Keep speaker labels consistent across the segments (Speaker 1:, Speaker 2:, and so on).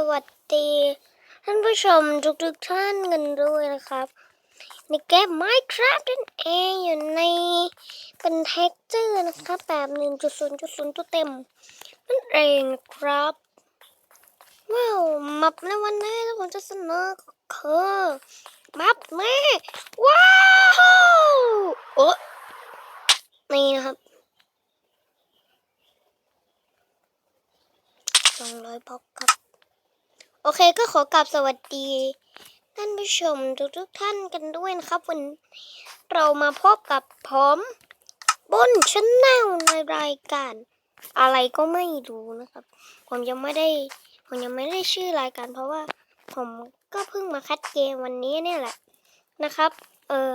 Speaker 1: สวัสดี ท่านผู้ชมทุกๆท่านกันด้วยนะครับในเกม Minecraft นั่นเองอยู่ในเป็นเท็กเจอร์นะครับแบบ1.0.0ตัวเต็มนั่นเองครับว้าวมับในวันนี้ที่ผมจะเสนอก็คือมับแม่ว้าวโอ้นี่นะครับสองร้อยบอกครับ โอเคก็ขอกราบสวัสดีท่านผู้ชมทุกๆท่านกันด้วยนะครับ วันเรามาพบกับผมบนชแนลในรายการ อะไรก็ไม่รู้นะครับ ผมยังไม่ได้ผมยังไม่ได้ชื่อรายการ เพราะว่าผมก็เพิ่งมาคัดเกมวันนี้เนี่ยแหละนะครับ เออ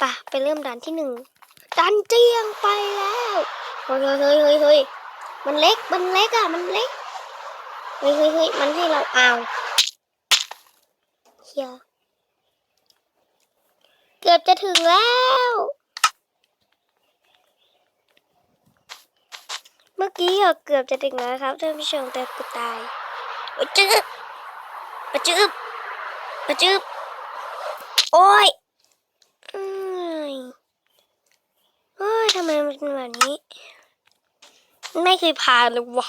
Speaker 1: ปะไปเริ่มด่านที่หนึ่งดันเจียงไปแล้วเฮ้ยเฮ้ยเฮ้ยเฮ้ยเฮ้ยมันเล็กมันเล็กอะมันเล็ก เฮ้ยเฮ้ยเฮ้ยมันให้เราเอาเฮียเกือบจะถึงแล้ว เมื่อกี้เกือบจะถึงแล้วครับท่านผู้ชมแต่กูตายโอ้ยจืบอะจืบอะจืบโอ้ยเอ้ยโอ้ยทำไมมันเป็นแบบนี้ ไม่เคยผ่านเลยวะ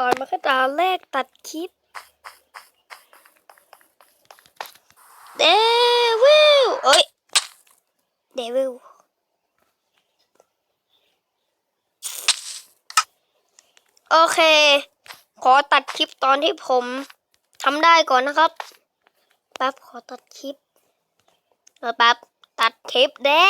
Speaker 1: ผ่านมาแค่ตาแรกตัดคลิปเดวิลเอ้ยเดวิลโอเค ขอตัดคลิปตอนที่ผมทำได้ก่อนนะครับแป๊บขอตัดคลิปเออแป๊บตัดคลิปเด้